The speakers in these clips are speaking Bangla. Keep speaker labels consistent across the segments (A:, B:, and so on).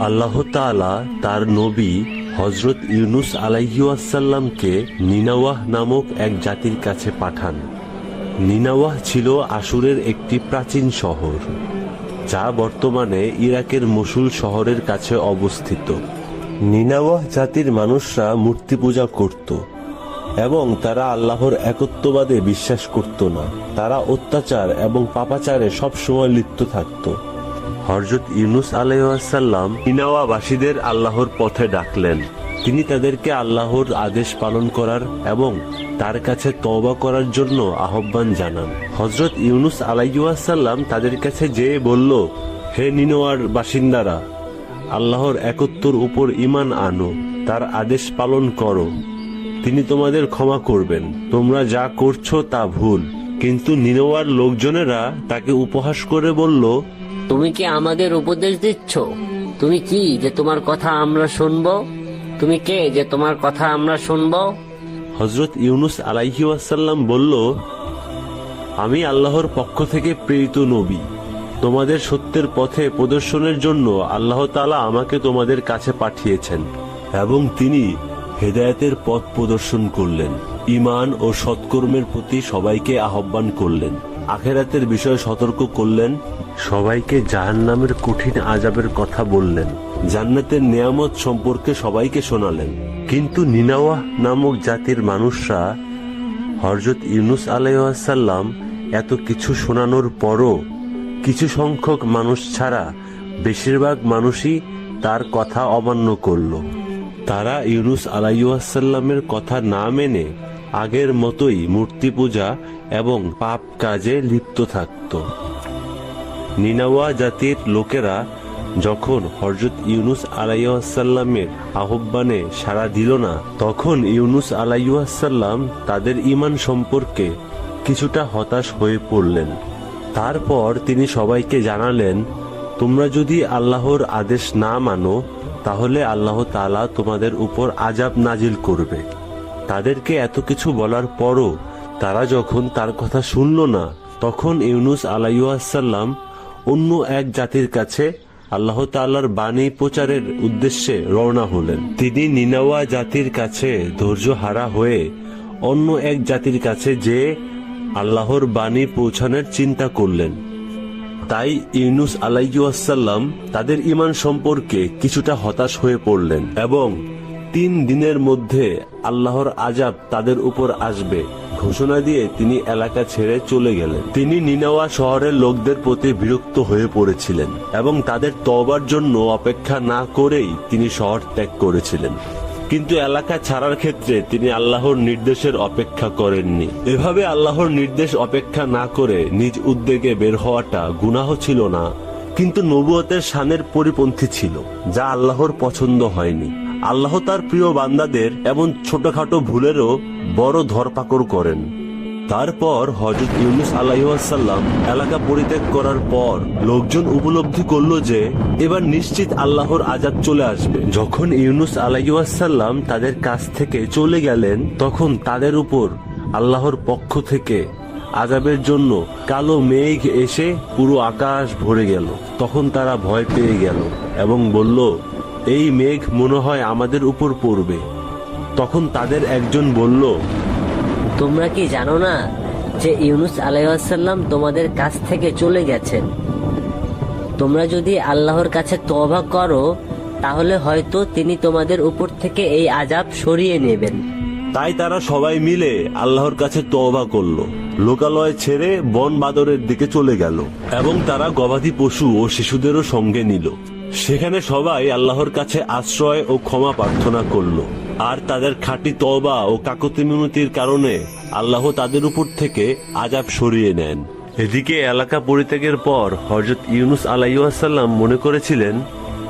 A: আল্লাহ তার নবী হজরত ইউনুস আলাইহাসাল্লামকে নিনাওয়াহ নামক এক জাতির কাছে পাঠান। নিনাওয়াহ ছিল আশুরের একটি প্রাচীন শহর, যা বর্তমানে ইরাকের মসুল শহরের কাছে অবস্থিত। নিনাওয়াহ জাতির মানুষরা মূর্তি পূজা করত এবং তারা আল্লাহর একত্ববাদে বিশ্বাস করত না। তারা অত্যাচার এবং পাপাচারে সবসময় লিপ্ত থাকত। হরজত ইউনুস আলাইসাল্লাম নিনাওয়াবাসীদের আল্লাহর পথে ডাকলেন। তিনি তাদেরকে আল্লাহর আদেশ পালন করার এবং তার কাছে তওবা করার জন্য আহ্বান জানান। হজরত ইউনুস আলাইসাল্লাম তাদের কাছে যেয়ে বলল, হে নিনোয়ার বাসিন্দারা, আল্লাহর একত্বর উপর ইমান আনো, তার আদেশ পালন করো। তিনি তোমাদের ক্ষমা করবেন, তোমরা যা করছ তা ভুল। কিন্তু নিনোয়ার লোকজনেরা তাকে উপহাস করে বলল
B: তুমি কি আমাদের উপদেশ দিচ্ছ? তুমি কি যে তোমার কথা আমরা শুনব? তুমি কে যে তোমার কথা আমরা শুনব?
A: হজরত ইউনুস আলাইহি ওয়াসাল্লাম বলল, আমি আল্লাহর পক্ষ থেকে প্রেরিত নবী। তোমাদের সত্যের পথে প্রদর্শনের জন্য আল্লাহ তালা আমাকে তোমাদের কাছে পাঠিয়েছেন এবং তিনি হেদায়েতের পথ প্রদর্শন করলেন। ঈমান ও সৎকর্মের প্রতি সবাইকে আহ্বান করলেন। আখেরাতের বিষয়ে সতর্ক করলেন সবাইকে জাহান্নামের কঠিন আজাবের কথা বললেন। জান্নাতের নিয়ামত সম্পর্কে সবাইকে শোনালেন। কিন্তু নিনাওয়াহ নামক জাতির মানুষরা হরজত ইউনুস আলাইসাল্লাম এত কিছু শোনানোর পরও কিছু সংখ্যক মানুষ ছাড়া বেশিরভাগ মানুষই তার কথা অমান্য করল। তারা ইউনুস আলাইসাল্লামের কথা না মেনে আগের মতোই মূর্তি পূজা এবং পাপ কাজে লিপ্ত থাকত। নিনাওয়া জাতির লোকেরা যখন হরজত ইউনুস আলাইসাল্লামের আহ্বানে সাড়া দিল না, তখন ইউনুস আলাইসাল্লাম তাদের ইমান সম্পর্কে কিছুটা হতাশ হয়ে পড়লেন। তারপর তিনি সবাইকে জানালেন, তোমরা যদি আল্লাহর আদেশ না মানো, তাহলে আল্লাহ তালা তোমাদের উপর আজাব নাজিল করবে। তাদেরকে এত কিছু বলার পরও তারা যখন তার কথা শুনল না, তখন ইউনুস আলাইসাল্লাম অন্য এক জাতির কাছে আল্লাহ তাল্লার বাণী প্রচারের উদ্দেশ্যে রওনা হলেন। তিনি নিনাওয়া জাতির কাছে ধৈর্য হারা হয়ে অন্য এক জাতির কাছে যে আল্লাহর বাণী পৌঁছানোর চিন্তা করলেন। তাই ইউনুস আলাইসাল্লাম তাদের ইমান সম্পর্কে কিছুটা হতাশ হয়ে পড়লেন এবং তিন দিনের মধ্যে আল্লাহর আজাব তাদের উপর আসবে। ঘোষণা দিয়ে তিনি এলাকা ছেড়ে চলে গেলেন। তিনি নিনাওয়া শহরের লোকদের প্রতি বিরক্ত হয়ে পড়েছিলেন এবং তাদের তবার জন্য অপেক্ষা না করেই তিনি শহর ত্যাগ করেছিলেন। কিন্তু এলাকা ছাড়ার ক্ষেত্রে তিনি আল্লাহর নির্দেশের অপেক্ষা করেননি। এভাবে আল্লাহর নির্দেশ অপেক্ষা না করে নিজ উদ্যোগে বের হওয়াটা গুনাহ ছিল না, কিন্তু নবুয়তের শানের পরিপন্থী ছিল, যা আল্লাহর পছন্দ হয়নি। আল্লাহ তার প্রিয় বান্দাদের এমন ছোটখাটো ভুলেরও বড় ধরপাকড় করেন। তারপর হজরত ইউনুস আলাইসাল্লাম এলাকা পরিত্যাগ করার পর লোকজন উপলব্ধি করল যে এবার নিশ্চিত আল্লাহর আজাদ চলে আসবে। যখন ইউনুস আলাইসাল্লাম তাদের কাছ থেকে চলে গেলেন, তখন তাদের উপর আল্লাহর পক্ষ থেকে আজাবের জন্য কালো মেঘ এসে পুরো আকাশ ভরে গেল। তখন তারা ভয় পেয়ে গেল এবং বলল এই মেঘ মনে হয় আমাদের উপর পড়বে। তখন তাদের একজন বলল
B: তোমরা কি জানো না যে ইউনুস আলাইসাল্লাম তোমাদের কাছ থেকে চলে গেছেন? তোমরা যদি আল্লাহর কাছে তবা করো তাহলে হয়তো তিনি তোমাদের উপর থেকে এই আজাব সরিয়ে নেবেন।
A: তাই তারা সবাই মিলে আল্লাহর কাছে তওবা করল। লোকালয় ছেড়ে বন বাদরের দিকে চলে গেল এবং তারা গবাদি পশু ও শিশুদেরও সঙ্গে নিল। সেখানে সবাই আল্লাহর কাছে আশ্রয় ও ক্ষমা প্রার্থনা করল। আর তাদের খাঁটি তওবা ও কাকতি মিনতির কারণে আল্লাহ তাদের উপর থেকে আজাব সরিয়ে নেন। এদিকে এলাকা পরিত্যাগের পর হজরত ইউনুস আলাইসাল্লাম মনে করেছিলেন,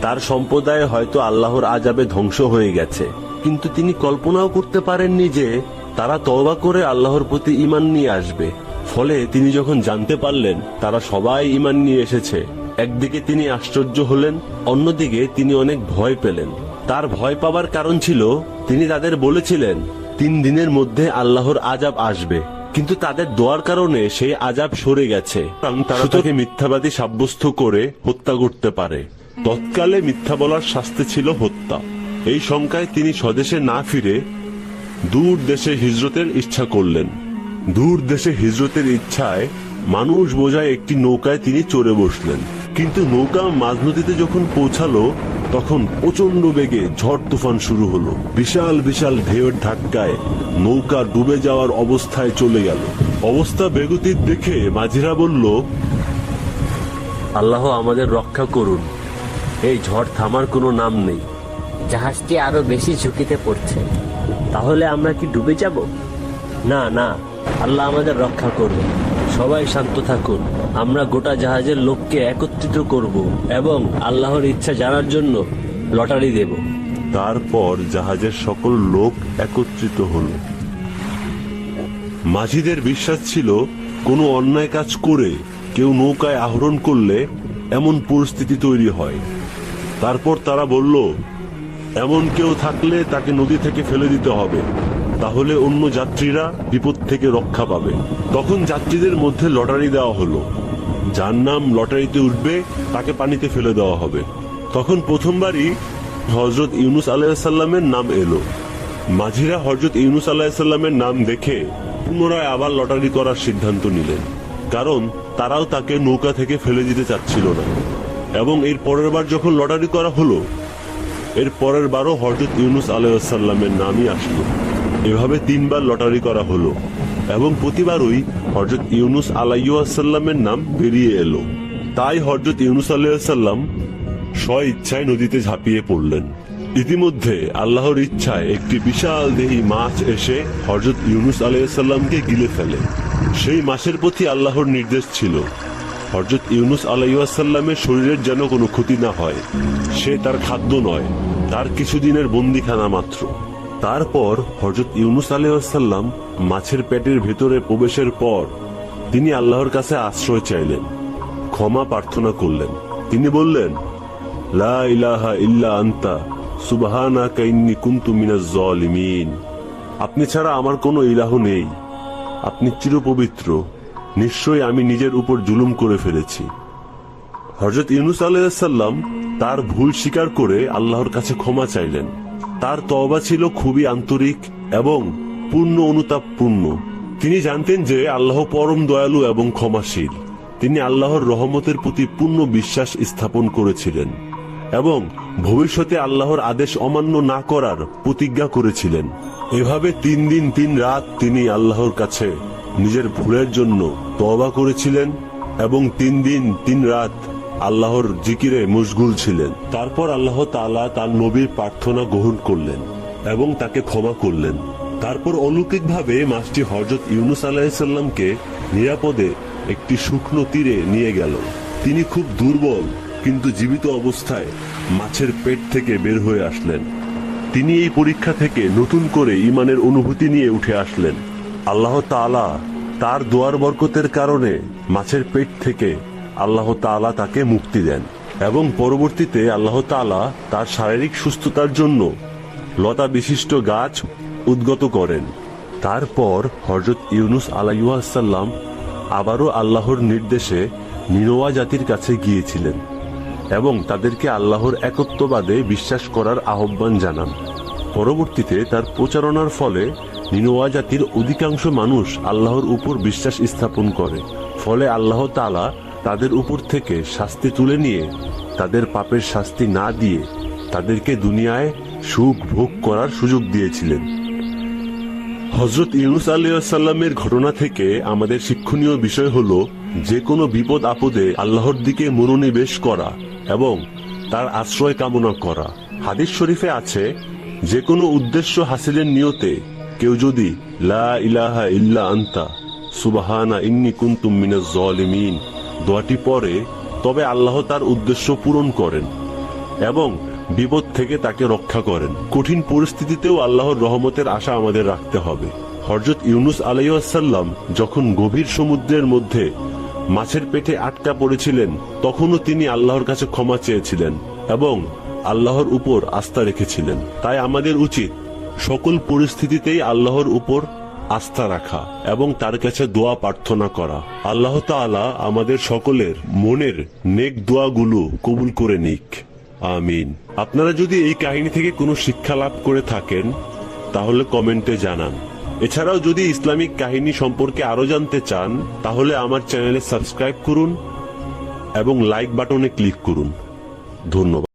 A: তার সম্প্রদায় হয়তো আল্লাহর আজাবে ধ্বংস হয়ে গেছে। কিন্তু তিনি কল্পনাও করতে পারেননি যে তারা তওবা করে আল্লাহর প্রতি ইমান নিয়ে আসবে। ফলে তিনি যখন জানতে পারলেন, তারা সবাই ইমান নিয়ে এসেছে। একদিকে তিনি আশ্চর্য হলেন অন্যদিকে তিনি অনেক ভয় পেলেন। তার ভয় পাবার কারণ ছিল তিনি তাদের বলেছিলেন তিন দিনের মধ্যে আল্লাহর আজাব আসবে। কিন্তু তাদের দোয়ার কারণে সেই আজাব সরে গেছে। তারা তাকে মিথ্যাবাদী সাব্যস্ত করে হত্যা করতে পারে। তৎকালে মিথ্যা বলার শাস্তি ছিল হত্যা। এই শঙ্কায় তিনি স্বদেশে না ফিরে দূর দেশে হিজরতের ইচ্ছা করলেন। দূর দেশে হিজরতের ইচ্ছায় মানুষ বোঝায় একটি নৌকায় তিনি চড়ে বসলেন। কিন্তু নৌকা মাঝ নদীতে যখন পৌঁছালো, তখন প্রচণ্ড বেগে ঝড় তুফান শুরু হলো। বিশাল বিশাল ঢেউয়ের ধাক্কায় নৌকা ডুবে যাওয়ার অবস্থায় চলে গেল। অবস্থা বেগতির দেখে মাঝিরা বলল, আল্লাহ আমাদের রক্ষা করুন। এই ঝড় থামার কোনো নাম নেই।
B: জাহাজটি আরও বেশি ঝুঁকিতে পড়ছে। তাহলে আমরা কি ডুবে যাব?
A: না না, আল্লাহ আমাদের রক্ষা করবে সবাই শান্ত থাকুন। আমরা গোটা জাহাজের লোককে একত্রিত করব এবং আল্লাহর ইচ্ছা জানার জন্য লটারি দেব। তারপর জাহাজের সকল লোক একত্রিত হলো। মাঝিদের বিশ্বাস ছিল, কোনো অন্যায় কাজ করে কেউ নৌকায় আহরণ করলে এমন পরিস্থিতি তৈরি হয়। তারপর তারা বলল, এমন কেউ থাকলে তাকে নদী থেকে ফেলে দিতে হবে। তাহলে অন্য যাত্রীরা বিপদ থেকে রক্ষা পাবে। তখন যাত্রীদের মধ্যে লটারি দেওয়া হলো। যার নাম লটারিতে উঠবে, তাকে পানিতে ফেলে দেওয়া হবে। তখন প্রথমবারই হজরত ইউনুস আলাইসাল্লামের নাম এলো। মাঝিরা হজরত ইউনুস আলাইসাল্লামের নাম দেখে পুনরায় আবার লটারি করার সিদ্ধান্ত নিলেন। কারণ তারাও তাকে নৌকা থেকে ফেলে দিতে চাচ্ছিল না। এবং এর পরের বার যখন লটারি করা হলো, এর পরের বারও হজরত ইউনুস আলাইসাল্লামের নামই আসলো। এভাবে তিনবার লটারি করা হলো এবং প্রতিবারই হজরত ইউনুস আলাইসাল্লামের নাম বেরিয়ে এলো। তাই হজরত ইউনুস আলাইসাল্লাম স্ব ইচ্ছায় নদীতে ঝাঁপিয়ে পড়লেন। ইতিমধ্যে আল্লাহর ইচ্ছায় একটি বিশাল দেহি মাছ এসে হজরত ইউনুস আলাইসাল্লামকে গিলে ফেলে। সেই মাছের প্রতি আল্লাহর নির্দেশ ছিল হজরত ইউনুস আলাইসাল্লামের শরীরের যেন কোনো ক্ষতি না হয়, সে তার খাদ্য নয়, তার কিছুদিনের বন্দিখানা মাত্র। তারপর হজরত ইউনুস আলাইসাল্লাম মাছের পেটের ভেতরে প্রবেশের পর তিনি আল্লাহর কাছে আশ্রয় চাইলেন, ক্ষমা প্রার্থনা করলেন। তিনি বললেন, লা ইলাহা ইল্লা আন্তা, সুবহানাকা ইন্নী কুনতু মিনাজ জালিমিন। আপনি ছাড়া আমার কোনো ইলাহ নেই। আপনি চিরপবিত্র। নিশ্চয়ই আমি নিজের উপর জুলুম করে ফেলেছি। হজরত ইউনুস আলাইসাল্লাম তার ভুল স্বীকার করে আল্লাহর কাছে ক্ষমা চাইলেন। তার তওবা ছিল খুবই আন্তরিক এবং পূর্ণ অনুতাপপূর্ণ তিনি জানতেন যে আল্লাহ পরম দয়ালু এবং ক্ষমাশীল। তিনি আল্লাহর রহমতের প্রতি পূর্ণ বিশ্বাস স্থাপন করেছিলেন এবং ভবিষ্যতে আল্লাহর আদেশ অমান্য না করার প্রতিজ্ঞা করেছিলেন। এভাবে তিন দিন তিন রাত তিনি আল্লাহর কাছে নিজের ভুলের জন্য তওবা করেছিলেন এবং তিন দিন তিন রাত আল্লাহর জিকিরে মশগুল ছিলেন। তারপর আল্লাহ তাআলা তার নবীর প্রার্থনা গ্রহণ করলেন এবং তাকে ক্ষমা করলেন। তারপর অলৌকিকভাবে মাছটি হজরত ইউনুস আলাহিসাল্লামকে নিরাপদে একটি শুকনো তীরে নিয়ে গেল। তিনি খুব দুর্বল, কিন্তু জীবিত অবস্থায় মাছের পেট থেকে বের হয়ে আসলেন। তিনি এই পরীক্ষা থেকে নতুন করে ইমানের অনুভূতি নিয়ে উঠে আসলেন। আল্লাহ তাআলা তার দোয়ার বরকতের কারণে মাছের পেট থেকে আল্লাহ তাআলা তাকে মুক্তি দেন এবং পরবর্তীতে আল্লাহ তাআলা তার শারীরিক সুস্থতার জন্য লতা বিশিষ্ট গাছ উদ্গত করেন। তারপর হজরত ইউনুস আলাইসাল্লাম আবারও আল্লাহর নির্দেশে নিনোয়া জাতির কাছে গিয়েছিলেন এবং তাদেরকে আল্লাহর একত্ববাদে বিশ্বাস করার আহ্বান জানান। পরবর্তীতে তার প্রচারণার ফলে নিনোয়া জাতির অধিকাংশ মানুষ আল্লাহর উপর বিশ্বাস স্থাপন করে। ফলে আল্লাহ তাআলা তাদের উপর থেকে শাস্তি তুলে নিয়ে তাদের পাপের শাস্তি না দিয়ে তাদেরকে দুনিয়ায় সুখ ভোগ করার সুযোগ দিয়েছিলেন। হজরত ইউনুস আলাইসাল্লামের ঘটনা থেকে আমাদের শিক্ষণীয় বিষয় হলো, যে কোনো বিপদ আপদে আল্লাহর দিকে মনোনিবেশ করা এবং তার আশ্রয় কামনা করা। হাদিস শরীফে আছে, যে কোনো উদ্দেশ্য হাসিলের নিয়তে কেউ যদি লা ইলাহা ইল্লা আন্তা, সুবাহানা ইন্নি কুন্তুম মিনাজ জালিমিন দোয়াটি পড়ে, তবে আল্লাহ তার উদ্দেশ্য পূরণ করেন এবং বিপদ থেকে তাকে রক্ষা করেন। কঠিন পরিস্থিতিতেও আল্লাহর রহমতের আশা আমাদের রাখতে হবে। হরজত ইউনুস আলাইসাল্লাম যখন গভীর সমুদ্রের মধ্যে মাছের পেটে আটকা পড়েছিলেন, তখনও তিনি আল্লাহর কাছে ক্ষমা চেয়েছিলেন এবং আল্লাহর উপর আস্থা রেখেছিলেন। তাই আমাদের উচিত সকল পরিস্থিতিতেই আল্লাহর উপর আস্থা রাখা এবং তার কাছে দোয়া প্রার্থনা করা। আল্লাহ তাআলা আমাদের সকলের মনের নেক দোয়াগুলো কবুল করে নিক। আমিন। আপনারা যদি এই কাহিনী থেকে কোনো শিক্ষা লাভ করে থাকেন, তাহলে কমেন্টে জানান। এছাড়াও যদি ইসলামিক কাহিনী সম্পর্কে আরও জানতে চান, তাহলে আমার চ্যানেলে সাবস্ক্রাইব করুন এবং লাইক বাটনে ক্লিক করুন। ধন্যবাদ।